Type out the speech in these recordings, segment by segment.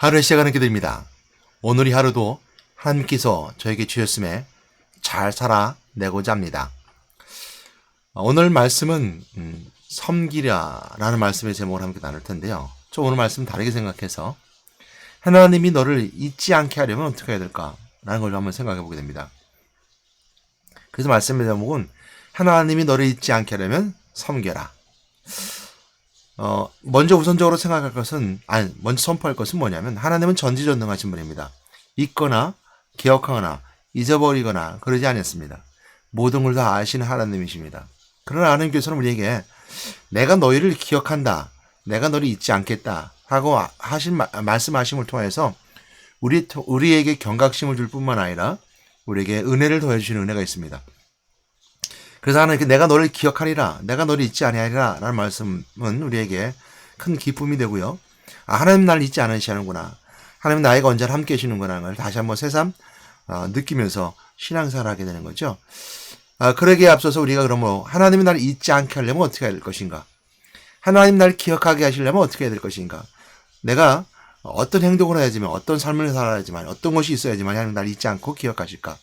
하루의 시작하는 기도입니다. 오늘이 하루도 하나님께서 저에게 주셨음에 잘 살아내고자 합니다. 오늘 말씀은 음, 섬기라라는 말씀의 제목을 함께 나눌 텐데요. 저 오늘 말씀 다르게 생각해서 하나님이 너를 잊지 않게 하려면 어떻게 해야 될까라는 걸 한번 생각해 보게 됩니다. 그래서 말씀의 제목은 하나님이 너를 잊지 않게 하려면 섬겨라. 어, 먼저 우선적으로 생각할 것은, 아니, 먼저 선포할 것은 뭐냐면, 하나님은 전지전능하신 분입니다. 잊거나, 기억하거나, 잊어버리거나, 그러지 않았습니다. 모든 걸 다 아시는 하나님이십니다. 그러나 하나님께서는 우리에게, 내가 너희를 기억한다. 내가 너를 잊지 않겠다. 하고 하신, 말씀하심을 통해서, 우리, 우리에게 경각심을 줄 뿐만 아니라, 우리에게 은혜를 더해주시는 은혜가 있습니다. 그래서 하나님 내가 너를 기억하리라, 내가 너를 잊지 아니하리라 라는 말씀은 우리에게 큰 기쁨이 되고요. 아, 하나님 나를 잊지 않으시는구나. 하나님 나에게 언제나 함께 계시는구나 를 다시 한번 새삼 어, 느끼면서 신앙생활을 하게 되는 거죠. 아, 그러기에 앞서서 우리가 그러므로 하나님이 나를 잊지 않게 하려면 어떻게 해야 될 것인가? 하나님 나를 기억하게 하시려면 어떻게 해야 될 것인가? 내가 어떤 행동을 해야지만, 어떤 삶을 살아야지만, 어떤 것이 있어야지만 하나님 나를 잊지 않고 기억하실까?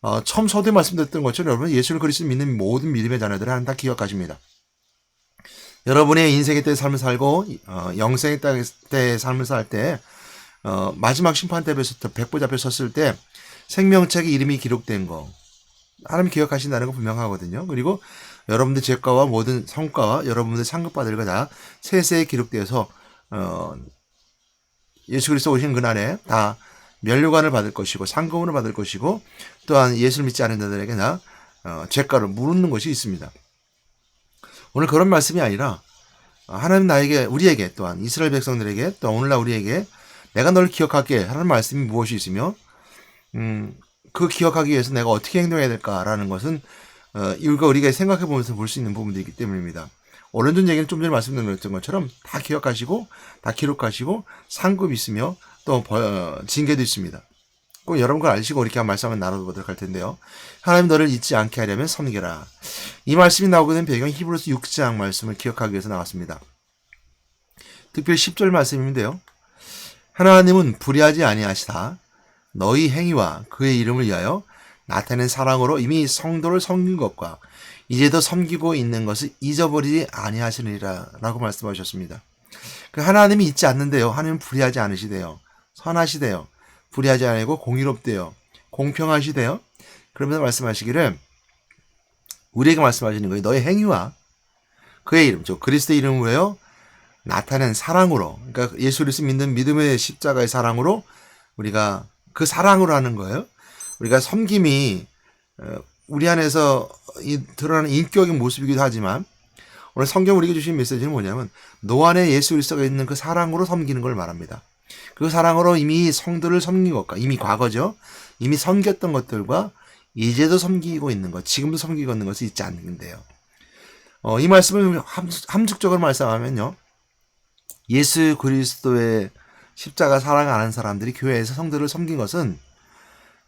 어, 처음 서두에 말씀드렸던 것처럼 여러분 예수를 그리스도 믿는 모든 믿음의 자녀들은 하나님 다 기억하십니다. 여러분의 인생의 때 삶을 살고 어, 영생의 때의 삶을 살때 어, 마지막 심판 때 뵀을 백보자 앞에 섰을 때 생명책에 이름이 기록된 거 하나님 기억하신다는 거 분명하거든요. 그리고 여러분들 죄가와 모든 성과와 여러분들 상급받을 거다 세세에 기록되어서 어, 예수 그리스도 오신 그날에 다 면류관을 받을 것이고 상금을 받을 것이고 또한 예수를 믿지 않는 자들에게나 어, 죄가를 물는 것이 있습니다. 오늘 그런 말씀이 아니라 어, 하나님 나에게 우리에게 또한 이스라엘 백성들에게 또 오늘날 우리에게 내가 너를 기억할게 하는 말씀이 무엇이 있으며 음, 그 기억하기 위해서 내가 어떻게 행동해야 될까라는 것은 어, 이거 우리가 생각해 보면서 볼 수 있는 부분들이기 때문입니다. 오른쪽 얘기는 좀 전에 말씀드렸던 것처럼 다 기억하시고 다 기록하시고 상급이 있으며 또 징계도 있습니다. 꼭 여러분 걸 아시고 이렇게 한 말씀 을 나눠보도록 할 텐데요. 하나님 너를 잊지 않게 하려면 섬겨라. 이 말씀이 나오게 된 배경 히브리서 6장 말씀을 기억하기 위해서 나왔습니다. 특별히 10절 말씀인데요. 하나님은 불의하지 아니하시다. 너희 행위와 그의 이름을 위하여 나타낸 사랑으로 이미 성도를 섬긴 것과 이제도 섬기고 있는 것을 잊어버리지 아니하시느니라 라고 말씀하셨습니다. 그 하나님이 잊지 않는데요. 하나님은 불의하지 않으시대요. 선하시대요. 불의하지 않고 공의롭대요. 공평하시대요. 그러면서 말씀하시기를 우리에게 말씀하시는 거예요. 너의 행위와 그의 이름, 저 그리스도의 이름으로요. 나타낸 사랑으로, 그러니까 예수 그리스도 믿는 믿음의 십자가의 사랑으로 우리가 그 사랑으로 하는 거예요. 우리가 섬김이 어, 우리 안에서 드러나는 인격인 모습이기도 하지만 오늘 성경 우리에게 주신 메시지는 뭐냐면 노 안에 예수 그리스도가 있는 그 사랑으로 섬기는 걸 말합니다. 그 사랑으로 이미 성도를 섬긴 것과 이미 과거죠. 이미 섬겼던 것들과 이제도 섬기고 있는 것, 지금도 섬기고 있는 것을 잊지 않는데요. 어, 이 말씀을 함축적으로 말씀하면요. 예수 그리스도의 십자가 사랑 하는 사람들이 교회에서 성도를 섬긴 것은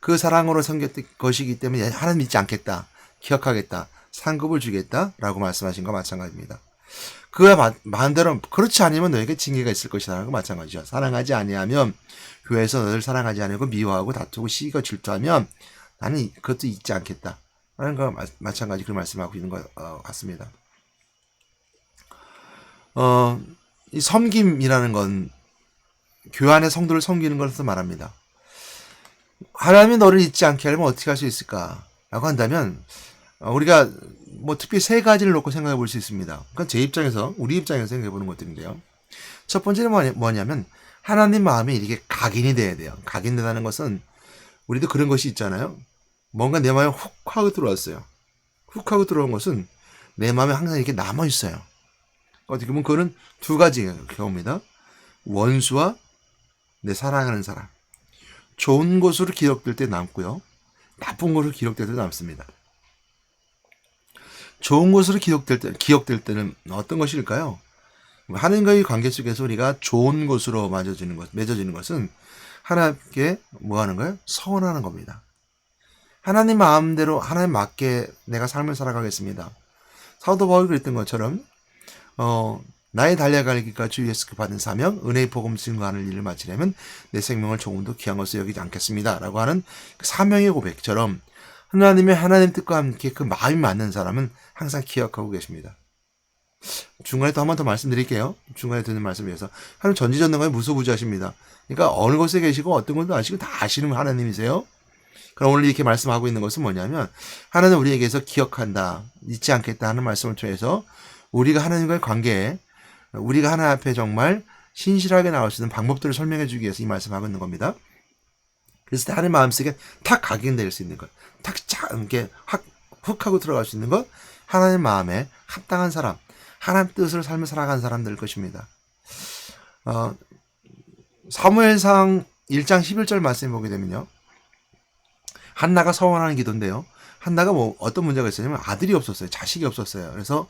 그 사랑으로 섬겼던 것이기 때문에 하나님 믿지 않겠다. 기억하겠다. 상급을 주겠다 라고 말씀하신 것 마찬가지입니다. 그와 반대로 그렇지 않으면 너에게 징계가 있을 것이라는 거 마찬가지죠. 사랑하지 아니하면 교회에서 너를 사랑하지 않고 미워하고 다투고 시기가 질투하면 나는 그것도 잊지 않겠다. 라는 거 마 찬가지 그 말씀하고 있는 것 어, 같습니다. 어, 이 섬김이라는 건 교회 안의 성도를 섬기는 것을 말합니다. 하나님이 너를 잊지 않게 하려면 어떻게 할 수 있을까? 라고 한다면 어, 우리가 뭐 특히 세 가지를 놓고 생각해 볼 수 있습니다. 그러니까 제 입장에서 우리 입장에서 생각해 보는 것들인데요. 첫 번째는 뭐냐면 하나님 마음에 이렇게 각인이 돼야 돼요. 각인된다는 것은 우리도 그런 것이 있잖아요. 뭔가 내 마음에 훅 하고 들어왔어요. 훅 하고 들어온 것은 내 마음에 항상 이렇게 남아 있어요. 어떻게 보면 그거는 두 가지 경우입니다. 원수와 내 사랑하는 사람. 좋은 것으로 기록될 때 남고요. 나쁜 것으로 기록될 때 남습니다. 좋은 것으로 기억될 때, 기억될 때는 어떤 것일까요? 하나님과의 관계 속에서 우리가 좋은 것으로 맺어지는 것, 맺어지는 것은 하나님께 뭐 하는 거예요? 서원하는 겁니다. 하나님 마음대로 하나님 맞게 내가 삶을 살아가겠습니다. 사도 바울이 그랬던 것처럼 어 나의 달려갈 길과 주 예수께 받은 사명, 은혜의 복음 증거하는 일을 마치려면 내 생명을 조금도 귀한 것으로 여기지 않겠습니다. 라고 하는 그 사명의 고백처럼 하나님의 하나님 뜻과 함께 그 마음이 맞는 사람은 항상 기억하고 계십니다. 중간에 또 한 번 더 말씀드릴게요. 중간에 듣는 말씀 위해서. 하나님 전지전능하게 무소부지하십니다. 그러니까 어느 곳에 계시고 어떤 것도 아시고 다 아시는 하나님이세요. 그럼 오늘 이렇게 말씀하고 있는 것은 뭐냐면 하나님 우리에게서 기억한다, 잊지 않겠다 하는 말씀을 통해서 우리가 하나님과의 관계에 우리가 하나님 앞에 정말 신실하게 나올 수 있는 방법들을 설명해 주기 위해서 이 말씀하고 있는 겁니다. 그래서 때 하나님 마음속에 탁 각인될 수 있는 것, 탁 이렇게 확, 훅 하고 들어갈 수 있는 것, 하나님 마음에 합당한 사람, 하나님 뜻을 삶을 살아가는 사람들 것입니다. 어, 사무엘상 1장 11절 말씀 보게 되면요. 한나가 서원하는 기도인데요. 한나가 뭐 어떤 문제가 있었냐면 아들이 없었어요. 자식이 없었어요. 그래서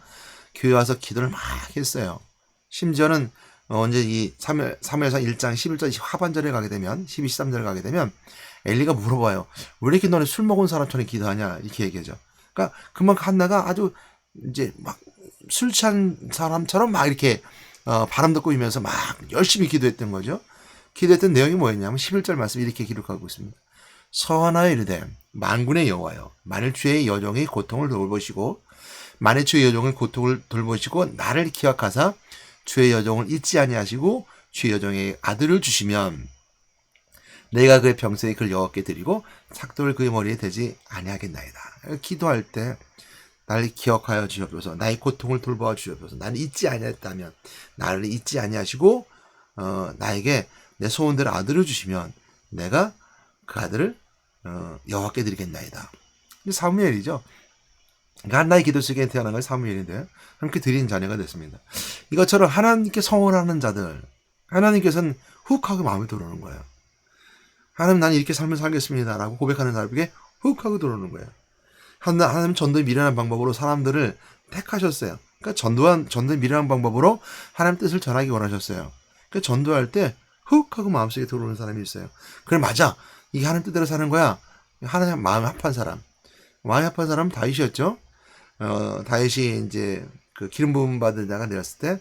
교회 와서 기도를 막 했어요. 심지어는 언제 이 3회, 3회상 1장 11절 하반절에 가게 되면 12, 13절에 가게 되면 엘리가 물어봐요. 왜 이렇게 너네 술 먹은 사람처럼 기도하냐 이렇게 얘기하죠. 그러니까 그만큼 한나가 아주 이제 막 술 취한 사람처럼 막 이렇게 어, 바람도 꾸이면서 막 열심히 기도했던 거죠. 기도했던 내용이 뭐였냐면 11절 말씀 이렇게 기록하고 있습니다. 서하나에 이르되 만군의 여호와여 만일 주의 여종의 고통을 돌보시고 만일 주의 여종의 고통을 돌보시고 나를 기억하사 주의 여종을 잊지 아니하시고 주의 여종의 아들을 주시면 내가 그의 병세에 그를 여호와께 드리고 삭도를 그의 머리에 대지 아니하겠나이다. 기도할 때 나를 기억하여 주옵소서. 나의 고통을 돌보아 주옵소서. 나를 잊지 아니했다면 나를 잊지 아니하시고 어, 나에게 내 소원대로 아들을 주시면 내가 그 아들을 어, 여호와께 드리겠나이다. 사무엘이죠. 그러니까 한나의 기도 속에 태어난 건 사무엘인데 함께 드린 자녀가 됐습니다. 이것처럼 하나님께 성원하는 자들 하나님께서는 훅 하고 마음에 들어오는 거예요. 하나님 나는 이렇게 삶을 살겠습니다 라고 고백하는 사람에게 훅 하고 들어오는 거예요. 하나, 하나님 전도에 미련한 방법으로 사람들을 택하셨어요. 그러니까 전도한, 전도에 미련한 방법으로 하나님 뜻을 전하기 원하셨어요. 그러니까 전도할 때 훅 하고 마음속에 들어오는 사람이 있어요. 그래, 맞아. 이게 하나님 뜻대로 사는 거야. 하나님 마음이 합한 사람. 마음이 합한 사람은 다윗이었죠. 어, 다윗이 이제 그 기름 부음 받은 자가 되었을 때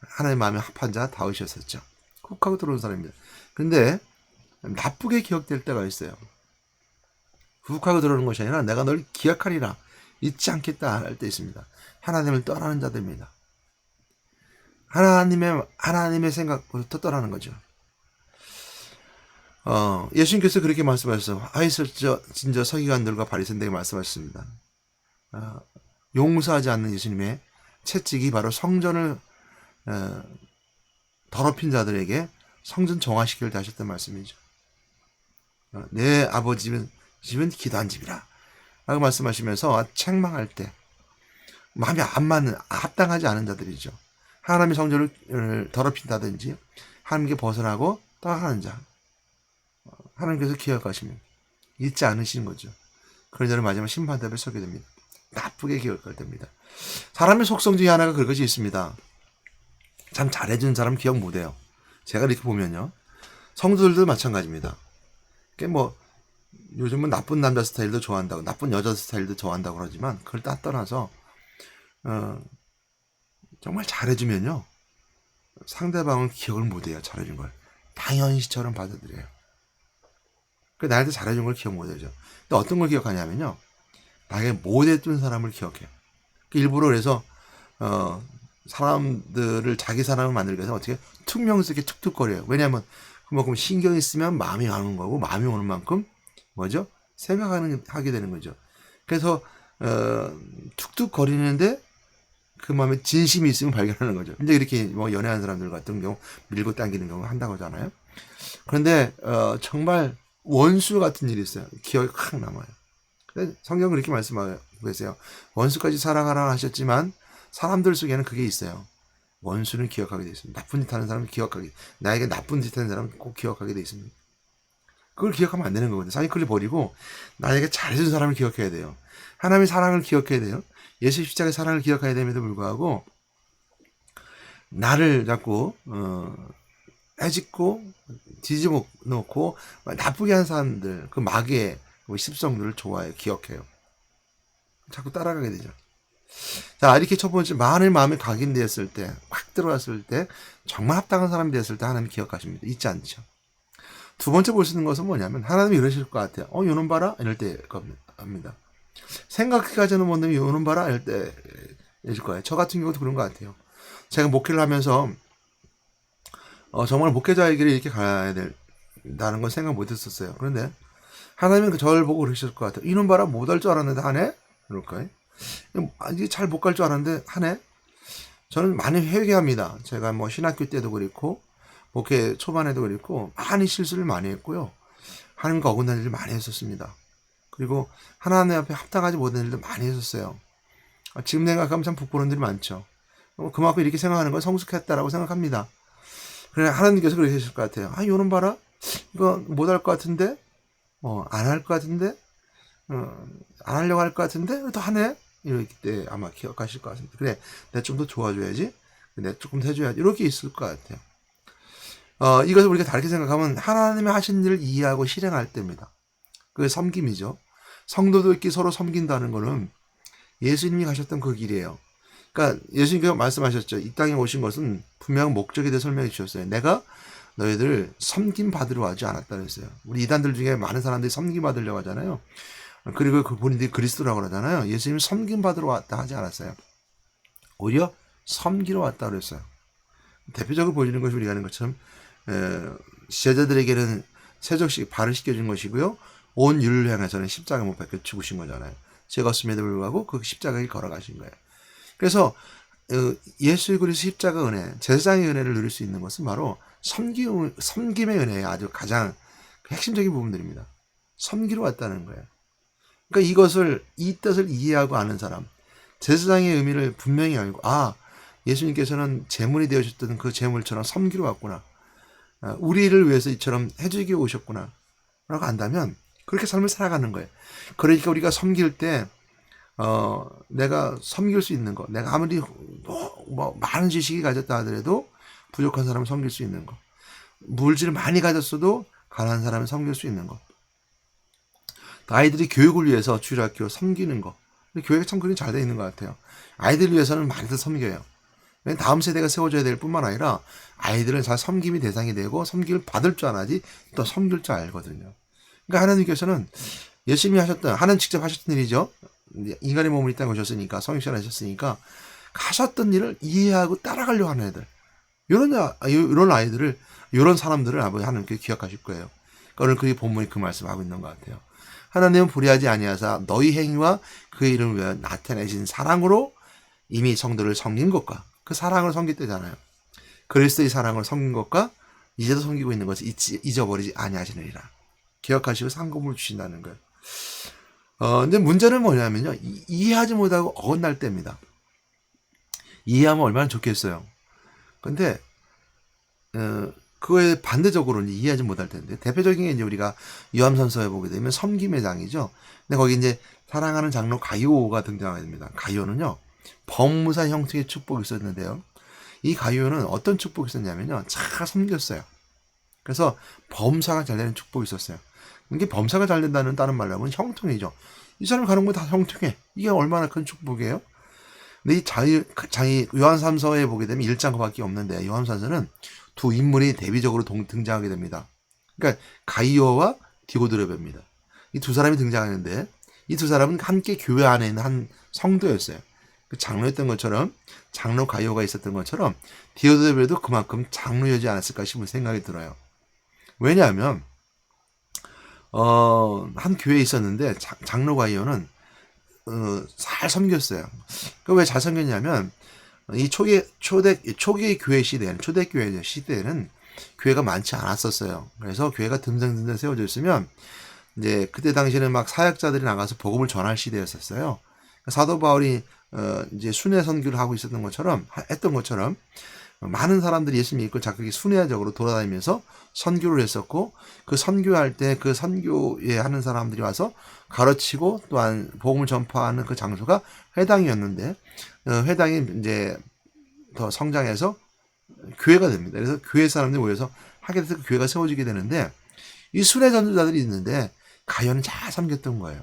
하나님 마음이 합한 자 다윗이었었죠. 훅 하고 들어온 사람입니다. 근데 나쁘게 기억될 때가 있어요. 훅하고 들어오는 것이 아니라 내가 널 기억하리라 잊지 않겠다 할 때 있습니다. 하나님을 떠나는 자들입니다. 하나님의 하나님의 생각부터 떠나는 거죠. 어, 예수님께서 그렇게 말씀하셨어요. 아이슬저 진저 서기관들과 바리새인들에게 말씀하셨습니다. 어, 용서하지 않는 예수님의 채찍이 바로 성전을 어, 더럽힌 자들에게 성전 정화시키를 하셨던 말씀이죠. 어, 내 아버지 집은, 집은 기도한 집이라. 라고 말씀하시면서 책망할 때 마음이 안 맞는, 합당하지 않은 자들이죠. 하나님의 성전을 더럽힌다든지 하나님께 벗어나고 떠나가는 자. 하나님께서 기억하시면 잊지 않으시는 거죠. 그런 자를 마지막 심판대에 서게 됩니다. 나쁘게 기억할 때입니다. 사람의 속성 중에 하나가 그것이 있습니다. 참 잘해주는 사람 기억 못해요. 제가 이렇게 보면요. 성도들도 마찬가지입니다. 뭐 요즘은 나쁜 남자 스타일도 좋아한다고 나쁜 여자 스타일도 좋아한다고 그러지만 그걸 다 떠나서 어, 정말 잘해주면요 상대방은 기억을 못해요 잘해준 걸 당연시처럼 받아들여요 그 나한테 잘해준 걸 기억 못하죠 근데 어떤 걸 기억하냐면요 나에게 못해준 사람을 기억해요 그 일부러 그래서 어, 사람들을 자기 사람을 만들기 위해서 어떻게 퉁명스럽게 툭툭거려요 왜냐하면 그만큼 신경이 쓰면 마음이 가는 거고 마음이 오는 만큼 뭐죠? 생각하는 하게 되는 거죠. 그래서 어, 툭툭 거리는데 그 마음에 진심이 있으면 발견하는 거죠. 이제 이렇게 뭐 연애하는 사람들 같은 경우 밀고 당기는 경우 한다고 하잖아요. 그런데 어, 정말 원수 같은 일이 있어요. 기억이 확 남아요. 성경은 그렇게 말씀하고 계세요. 원수까지 사랑하라 하셨지만 사람들 속에는 그게 있어요. 원수는 기억하게 되어 있습니다. 나쁜 짓 하는 사람은 기억하게, 나에게 나쁜 짓 하는 사람은 꼭 기억하게 되어 있습니다. 그걸 기억하면 안 되는 거거든요. 사이클을 버리고 나에게 잘해준 사람을 기억해야 돼요. 하나님의 사랑을 기억해야 돼요. 예수 십자가의 사랑을 기억해야 됨에도 불구하고 나를 자꾸 어, 해짓고 뒤집어 놓고 나쁘게 한 사람들 그 마귀의 그 습성들을 좋아해요. 기억해요. 자꾸 따라가게 되죠. 자, 이렇게 첫 번째, 만일 마음이 각인되었을 때, 확 들어왔을 때, 정말 합당한 사람이 되었을 때 하나님 기억하십니다. 잊지 않죠. 두 번째 볼 수 있는 것은 뭐냐면, 하나님이 이러실 것 같아요. 어, 요놈 봐라? 이럴 때 겁니다. 생각해가지는 못하면 요놈 봐라? 이럴 때, 이실 거예요. 저 같은 경우도 그런 것 같아요. 제가 목회를 하면서, 어, 정말 목회자의 길을 이렇게 가야 된다는 걸 생각 못 했었어요. 그런데, 하나님은 그 저를 보고 그러실 것 같아요. 이놈 봐라? 못할 줄 알았는데 하네? 그럴까요? 이게 잘 못 갈 줄 알았는데 하네? 저는 많이 회개합니다. 제가 뭐 신학교 때도 그렇고, 목회 초반에도 그렇고, 많이 실수를 많이 했고요. 하나님과 어긋난 일을 많이 했었습니다. 그리고 하나님 앞에 합당하지 못한 일도 많이 했었어요. 아, 지금 생각하면 참 부끄러운 일이 많죠. 어, 그만큼 이렇게 생각하는 건 성숙했다라고 생각합니다. 그래, 하나님께서 하실 것 같아요. 아, 요놈 봐라? 이거 못할 것 같은데? 어, 안 할 것 같은데? 어, 안 하려고 할 것 같은데? 또 하네? 이럴 때 아마 기억하실 것 같습니다. 그래, 내가 좀 더 도와줘야지. 내가 조금 더 해줘야지. 이렇게 있을 것 같아요. 어, 이것을 우리가 다르게 생각하면 하나님의 하신 일을 이해하고 실행할 때입니다. 그게 섬김이죠. 성도들끼리 서로 섬긴다는 거는 예수님이 가셨던 그 길이에요. 그러니까 예수님께서 말씀하셨죠. 이 땅에 오신 것은 분명 목적에 대해 설명해 주셨어요. 내가 너희들 섬김 받으러 하지 않았다 그랬어요. 우리 이단들 중에 많은 사람들이 섬김 받으려고 하잖아요. 그리고 그 본인들이 그리스도라고 그러잖아요. 예수님 섬김 받으러 왔다 하지 않았어요. 오히려 섬기러 왔다 그랬어요. 대표적으로 보여주는 것이 우리가 하는 것처럼 제자들에게는 세적씩 발을 씻겨준 것이고요. 온 인류를 향해서는 십자가 못 박혀 죽으신 거잖아요. 죄가었음에도 불구하고 그 십자가를 걸어가신 거예요. 그래서 어, 예수의 그리스도 십자가 은혜, 제사장의 은혜를 누릴 수 있는 것은 바로 섬김, 섬김의 은혜의 아주 가장 핵심적인 부분들입니다. 섬기러 왔다는 거예요. 그러니까 이것을 이 뜻을 이해하고 아는 사람, 제사장의 의미를 분명히 알고 아 예수님께서는 제물이 되어주셨던 그 제물처럼 섬기러 왔구나. 아, 우리를 위해서 이처럼 해주기 오셨구나. 라고 안다면 그렇게 삶을 살아가는 거예요. 그러니까 우리가 섬길 때 어, 내가 섬길 수 있는 거, 내가 아무리 뭐, 뭐 많은 지식이 가졌다 하더라도 부족한 사람을 섬길 수 있는 거, 물질을 많이 가졌어도 가난한 사람을 섬길 수 있는 거, 아이들이 교육을 위해서 주일학교 섬기는 거, 교회가 참 그게 잘 되어 있는 것 같아요. 아이들을 위해서는 많이들 섬겨요. 다음 세대가 세워져야 될 뿐만 아니라 아이들은 잘 섬김이 대상이 되고 섬김을 받을 줄 알아야지 또 섬길 줄 알거든요. 그러니까 하나님께서는 열심히 하셨던, 하나님 직접 하셨던 일이죠. 인간의 몸을 이 땅에 오셨으니까, 성육신 하셨으니까, 가셨던 일을 이해하고 따라가려고 하는 애들. 이런, 이런 아이들을, 이런 사람들을 아버지 하나님께 기억하실 거예요. 그러니까 오늘 그 본문이 그 말씀하고 있는 것 같아요. 하나님은 불의하지 아니하사 너희 행위와 그 이름을 위하여 나타내신 사랑으로 이미 성도를 섬긴 것과 그 사랑을 섬겼대잖아요. 그리스도의 사랑을 섬긴 것과 이제도 섬기고 있는 것을 잊어버리지 아니하시느니라. 기억하시고 상금을 주신다는 거예요. 어, 근데 문제는 뭐냐면요. 이, 해하지 못하고 어긋날 때입니다. 이해하면 얼마나 좋겠어요. 근데, 어, 그거에 반대적으로 는 이해하지 못할 텐데, 대표적인 게 이제 우리가 유암선서에 보게 되면 섬김의 장이죠. 근데 거기 이제 사랑하는 장로 가요가 등장하게 됩니다. 가요는요, 법무사 형식의 축복이 있었는데요. 이 가요는 어떤 축복이 있었냐면요. 잘 섬겼어요. 그래서 범사가 잘 되는 축복이 있었어요. 이게 범사가 잘 된다는 다른 말로 하면 형통이죠. 이 사람 가는 거 다 형통해. 이게 얼마나 큰 축복이에요? 근데 이 자유, 장이 요한삼서에 보게 되면 1장밖에 없는데 요한삼서는 두 인물이 대비적으로 동, 등장하게 됩니다. 그러니까 가이오와 디고드레베입니다. 이 두 사람이 등장하는데 이 두 사람은 함께 교회 안에 있는 한 성도였어요. 그 장로였던 것처럼 장로 가이오가 있었던 것처럼 디오드레베도 그만큼 장로여지 않았을까 싶은 생각이 들어요. 왜냐하면 어, 한 교회에 있었는데 장로 가이오는 어, 잘 섬겼어요. 그 왜 잘 섬겼냐면 이 초기 초대 초기 교회 시대는 초대 교회 시대에는 교회가 많지 않았었어요. 그래서 교회가 듬성듬성 세워져 있으면 이제 그때 당시에는 막 사역자들이 나가서 복음을 전할 시대였었어요. 사도 바울이 어 이제 순회 선교를 하고 있었던 것처럼 했던 것처럼 많은 사람들이 예수 믿고 자극이 순회적으로 돌아다니면서 선교를 했었고 그 선교할 때 그 선교에 하는 사람들이 와서 가르치고 또한 복음을 전파하는 그 장소가 회당이었는데 어, 회당이 이제 더 성장해서 교회가 됩니다. 그래서 교회 사람들이 모여서 하게 돼서 그 교회가 세워지게 되는데 이 순회 전도자들이 있는데 가연은 잘 섬겼던 거예요.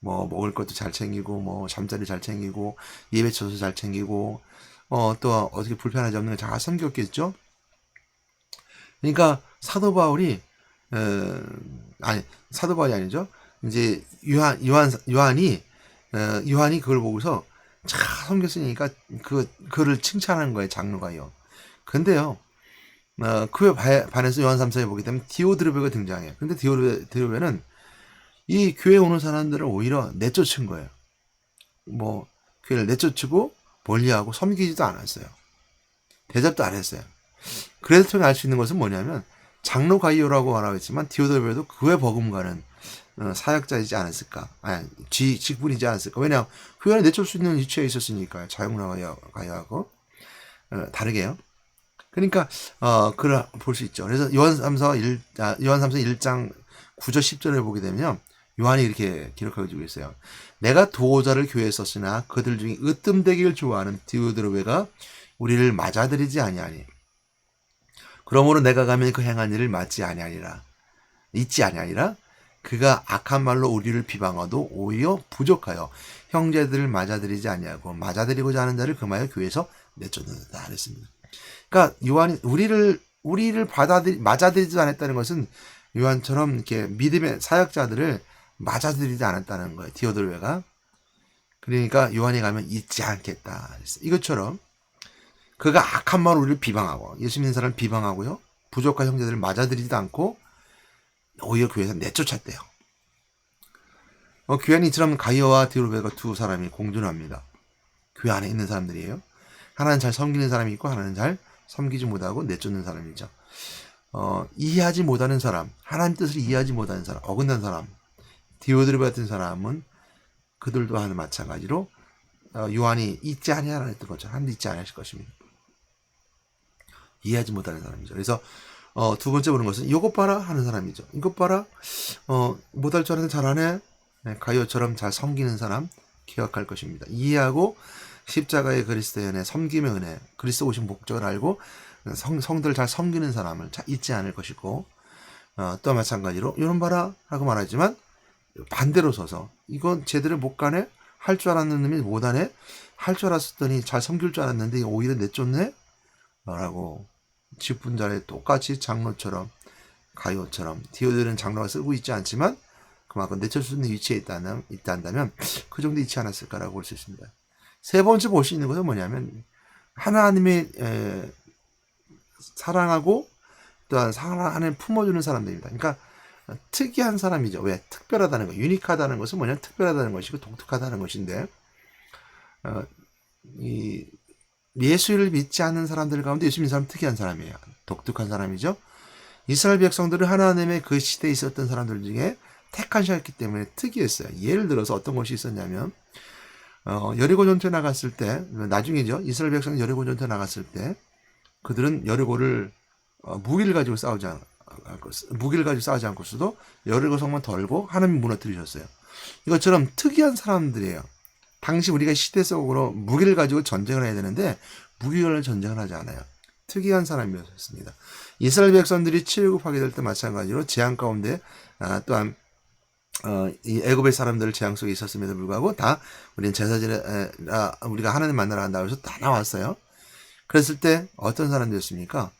뭐 먹을 것도 잘 챙기고 뭐 잠자리 잘 챙기고 예배 처소 잘 챙기고 어 또 어떻게 불편하지 없는 거잘 섬겼겠죠. 그러니까 사도 바울이 어, 아니 사도 바울이 아니죠. 이제 요한 요한 요한이 어, 요한이 그걸 보고서 잘 섬겼으니까 그 그를 칭찬하는 거예요 장로가요. 근데요. 어, 그에 바- 반해서 요한 3사에 보게 되면 디오드르베가 등장해요. 근데 디오드르베는 이 교회 오는 사람들을 오히려 내쫓은 거예요. 뭐 교회를 내쫓고 멀리하고 섬기지도 않았어요. 대접도 안 했어요. 그래서 통해 알 수 있는 것은 뭐냐면 장로 가이오라고 말하고 있지만 디오드르베도 그의 버금가는 어, 사역자이지 않았을까? 아니, 지, 직분이지 않았을까? 왜냐, 교회를 내쫓을 수 있는 위치에 있었으니까요. 자영로 가이오하고 어, 다르게요. 그러니까 어 그걸 볼 수 있죠. 그래서 요한 3서 1 아, 요한 3서 1장 9절 10절을 보게 되면 요한이 이렇게 기록하고 주고 있어요. 내가 도호자를 교회에 썼으나 그들 중에 으뜸되기를 좋아하는 디오드로베가 우리를 맞아들이지 아니하니 그러므로 내가 가면 그 행한 일을 맞지 아니하니라 잊지 아니하니라 그가 악한 말로 우리를 비방하도 오히려 부족하여 형제들을 맞아들이지 아니하고 맞아들이고자 하는 자를 금하여 교회에서 내쫓는다 그랬습니다. 그러니까 요한이 우리를 우리를 받아들이 맞아들이지 않았다는 것은 요한처럼 이렇게 믿음의 사역자들을 맞아들이지 않았다는 거예요. 디오드르베가. 그러니까 요한이 가면 잊지 않겠다. 이것처럼 그가 악한 말로 우리를 비방하고 예수 믿는 사람을 비방하고요. 부족한 형제들을 맞아들이지도 않고 오히려 교회에서 내쫓았대요. 어, 교회 안에 이처럼 가이어와 디오드르베가 두 사람이 공존합니다. 교회 안에 있는 사람들이에요. 하나는 잘 섬기는 사람이 있고 하나는 잘 섬기지 못하고 내쫓는 사람이죠. 어, 이해하지 못하는 사람, 하나님 뜻을 이해하지 못하는 사람, 어긋난 사람, 디오드르베 같은 사람은 그들도 하는 마찬가지로 어, 요한이 잊지 아니하라 했던 것처럼 하나님 잊지 않으실 것입니다. 이해하지 못하는 사람이죠. 그래서 어, 두 번째 보는 것은 이것 봐라 하는 사람이죠. 이것 봐라 어, 못할 줄 아는데 잘하네 네, 가요처럼 잘 섬기는 사람 기억할 것입니다. 이해하고 십자가의 그리스도의 은혜, 섬김의 은혜, 그리스도 오신 목적을 알고 성, 성들을 잘 섬기는 사람을 자- 잊지 않을 것이고 어, 또 마찬가지로 이런 봐라 하고 말하지만 반대로 서서 이건 제대로 못 가네 할 줄 알았는 놈이 못하네 할 줄 알았더니 잘 섬길 줄 알았는데 오히려 내쫓네 라고 직분자를 똑같이 장로처럼 가요처럼 디오들은 장로가 쓰고 있지 않지만 그만큼 내쫓을 수 있는 위치에 있다면, 있다면 그 정도 있지 않았을까라고 볼 수 있습니다. 세 번째 볼 수 있는 것은 뭐냐면 하나님의 에, 사랑하고 또한 사랑하는 품어주는 사람들입니다. 그러니까 특이한 사람이죠. 왜 특별하다는 거, 유니크하다는 것은 뭐냐면 특별하다는 것이고 독특하다는 것인데 어, 이 예수를 믿지 않는 사람들 가운데 예수 믿는 사람 은 특이한 사람이에요. 독특한 사람이죠. 이스라엘 백성들은 하나님의 그 시대에 있었던 사람들 중에 자였기 때문에 특이했어요. 예를 들어서 어떤 것이 있었냐면 어, 여리고 전투에 나갔을 때 나중이죠. 이스라엘 백성 여리고 전투에 나갔을 때 그들은 여리고를 어, 무기를 가지고 싸우지 않, 무기를 가지고 싸우지 않고서도 여리고 성만 덜고 하나님 무너뜨리셨어요. 이것처럼 특이한 사람들이에요. 당시 우리가 시대 속으로 무기를 가지고 전쟁을 해야 되는데 무기를 전쟁을 하지 않아요. 특이한 사람이었습니다. 이스라엘 백성들이 출애굽하게 될 때 마찬가지로 재앙 가운데 아, 또한 어, 이 애굽의 사람들 재앙 속에 있었음에도 불구하고 다 우리는 아, 우리가 하나님 만나러 간다고 해서 다 나왔어요. 그랬을 때 어떤 사람들이었습니까?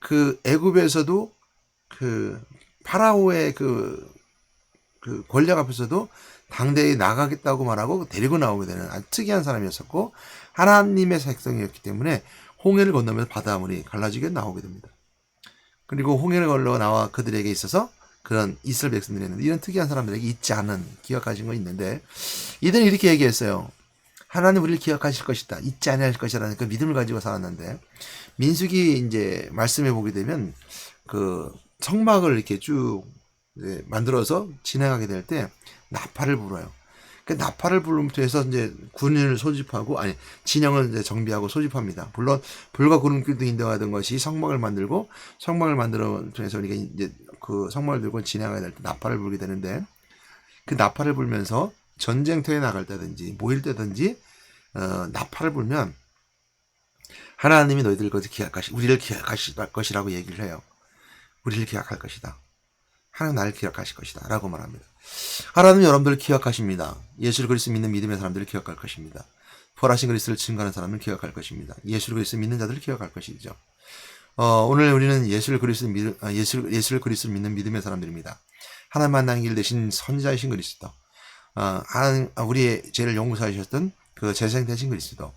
그 애굽에서도 그 파라오의 그, 그 권력 앞에서도 당대에 나가겠다고 말하고 데리고 나오게 되는 아주 특이한 사람이었었고 하나님의 백성이었기 때문에 홍해를 건너면서 바다물이 갈라지게 나오게 됩니다. 그리고 홍해를 걸러 나와 그들에게 있어서 그런 이스라엘 백성들이 있는데 이런 특이한 사람들에게 있지 않은 기억하신 거 있는데 이들은 이렇게 얘기했어요. 하나님 우리를 기억하실 것이다. 잊지 않을 것이라는 그 믿음을 가지고 살았는데 민숙이 이제 말씀해 보게 되면 그 성막을 이렇게 쭉 만들어서 진행하게 될 때 나팔을 불어요. 그 나팔을 부르면서 해서 이제 군인을 소집하고 아니 진영을 이제 정비하고 소집합니다. 물론 불과 구름길도 인도하던 것이 성막을 만들고 성막을 만들어 통해서 우리가 이제 그 성막을 들고 진행하게 될 때 나팔을 불게 되는데 그 나팔을 불면서 전쟁터에 나갈 때든지 모일 때든지 어, 나팔을 불면 하나님이 너희들 것을 기억하시 우리를 기억하실 것이라고 얘기를 해요. 우리를 기억할 것이다. 하나님 나를 기억하실 것이다. 라고 말합니다. 하나님 여러분들을 기억하십니다. 예수를 그리스도 믿는 믿음의 사람들을 기억할 것입니다. 부활하신 그리스도를 증거하는 사람을 기억할 것입니다. 예수를 그리스도 믿는 자들을 기억할 것이죠. 어, 오늘 우리는 예수를 그리스도 믿, 아, 예수, 예수를 그리스도 믿는 믿음의 사람들입니다. 하나님 만나는 길 대신 선자이신 그리스도. 어, 아, 우리의 죄를 용서하셨던 그 재생되신 그리스도.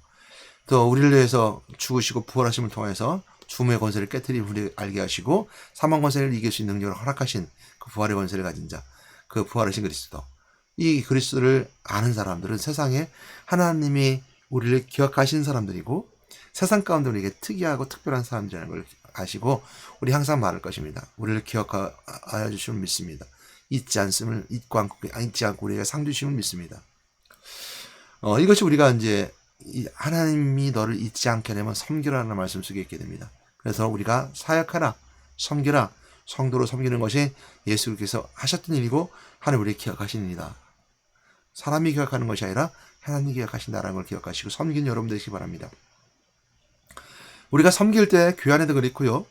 또 우리를 위해서 죽으시고 부활하심을 통해서 죽음의 권세를 깨뜨리 우리 알게 하시고 사망 권세를 이길 수 있는 능력을 허락하신 그 부활의 권세를 가진 자, 그 부활하신 그리스도. 이 그리스도를 아는 사람들은 세상에 하나님이 우리를 기억하신 사람들이고 세상 가운데 우리에게 특이하고 특별한 사람들이라는 걸 아시고 우리 항상 말할 것입니다. 우리를 기억하여 주심을 믿습니다. 잊지 않음을 잊고 않고 잊지 않고 우리가 상 주심을 믿습니다. 어, 이것이 우리가 이제 이 하나님이 너를 잊지 않게 되면 섬기라는 말씀 속에 있게 됩니다. 그래서 우리가 사역하라, 섬기라, 성도로 섬기는 것이 예수께서 하셨던 일이고 하나님 우리를 기억하시니다 사람이 기억하는 것이 아니라 하나님이 기억하신다는 걸 기억하시고 섬기는 여러분 되시기 바랍니다. 우리가 섬길 때 교회 안에도 그렇고요.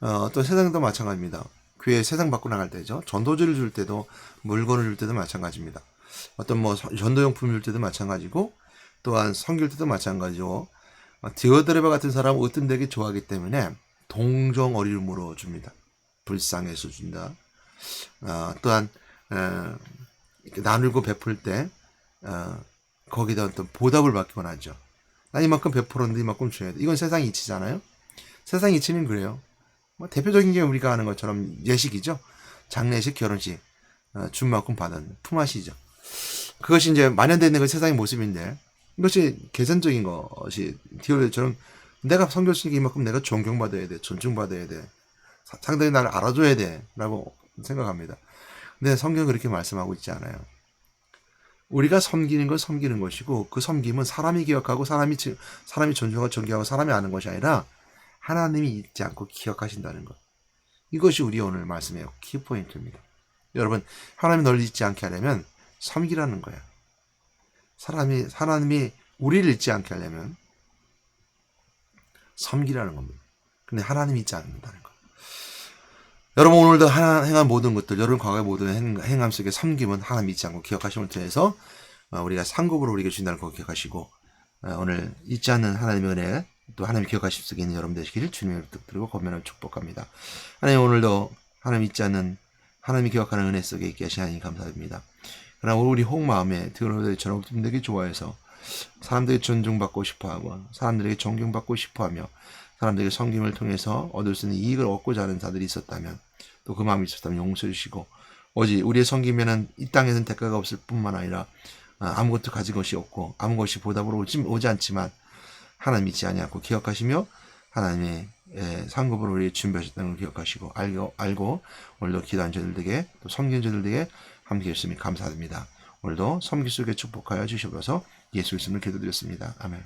어, 또 세상도 마찬가지입니다. 교회 세상 밖으로 나갈 때죠. 전도지를 줄 때도 물건을 줄 때도 마찬가지입니다. 어떤 뭐 전도용품 줄 때도 마찬가지고 또한 섬길 때도 마찬가지고 어, 디오드레바 같은 사람은 으뜸 되게 좋아하기 때문에 동정 어림으로 줍니다. 불쌍해서 준다. 어, 또한 어, 나누고 베풀 때 어, 거기다 어떤 보답을 받기 원 하죠. 나 이만큼 베풀었는데 이만큼 줘야 돼. 이건 세상 이치잖아요. 세상 이치는 그래요. 뭐 대표적인 게 우리가 하는 것처럼 예식이죠. 장례식, 결혼식 어, 준 만큼 받은 품앗이죠. 그것이 이제 만연되는 그 세상의 모습인데 이것이 개선적인 것이 디오레처럼 내가 성교수니까 이만큼 내가 존경받아야 돼, 존중받아야 돼. 상당히 나를 알아줘야 돼. 라고 생각합니다. 근데 성경은 그렇게 말씀하고 있지 않아요. 우리가 섬기는 건 섬기는 것이고 그 섬김은 사람이 기억하고 사람이 사람이 존중하고 존경하고 사람이 아는 것이 아니라 하나님이 잊지 않고 기억하신다는 것. 이것이 우리 오늘 말씀의 키포인트입니다. 여러분, 하나님이 널 잊지 않게 하려면 섬기라는 거야. 사람이 하나님이 우리를 잊지 않게 하려면 섬기라는 겁니다. 근데 하나님이 잊지 않는다는 거. 여러분 오늘도 하나, 행한 모든 것들, 여러분 과거의 모든 행, 행함 속에 섬김은 하나님 잊지 않고 기억하심을 통해서 어, 우리가 상급으로 우리에게 주신다는 거 기억하시고 어, 오늘 잊지 않는 하나님의 은혜 또 하나님 기억하실 수 있는 여러분 되시기를 주님의 뜻드리고 거면을 축복합니다. 하나님 오늘도 하나님 잊지 않는 하나님이 기억하는 은혜 속에 있게 하시 하나님 감사드립니다. 그러나 우리 홍 마음에 드러들처럼 되게 좋아해서 사람들에게 존중받고 싶어하고 사람들에게 존경받고 싶어하며 사람들에게 성김을 통해서 얻을 수 있는 이익을 얻고자 하는 자들이 있었다면 또 그 마음이 있었다면 용서해 주시고 오직 우리의 성김에는 이 땅에는 대가가 없을 뿐만 아니라 아, 아무것도 가진 것이 없고 아무 것이 보답으로 오지, 오지 않지만 하나님 믿지 아니하고 기억하시며 하나님의 예, 상급으로 우리 준비하셨다는 걸 기억하시고 알고, 알고 오늘도 기도한 자들에게 또 섬긴 자들에게 함께 했으니 감사드립니다. 오늘도 섬기 속에 축복하여 주시옵소서 예수 이름으로 기도드렸습니다. 아멘.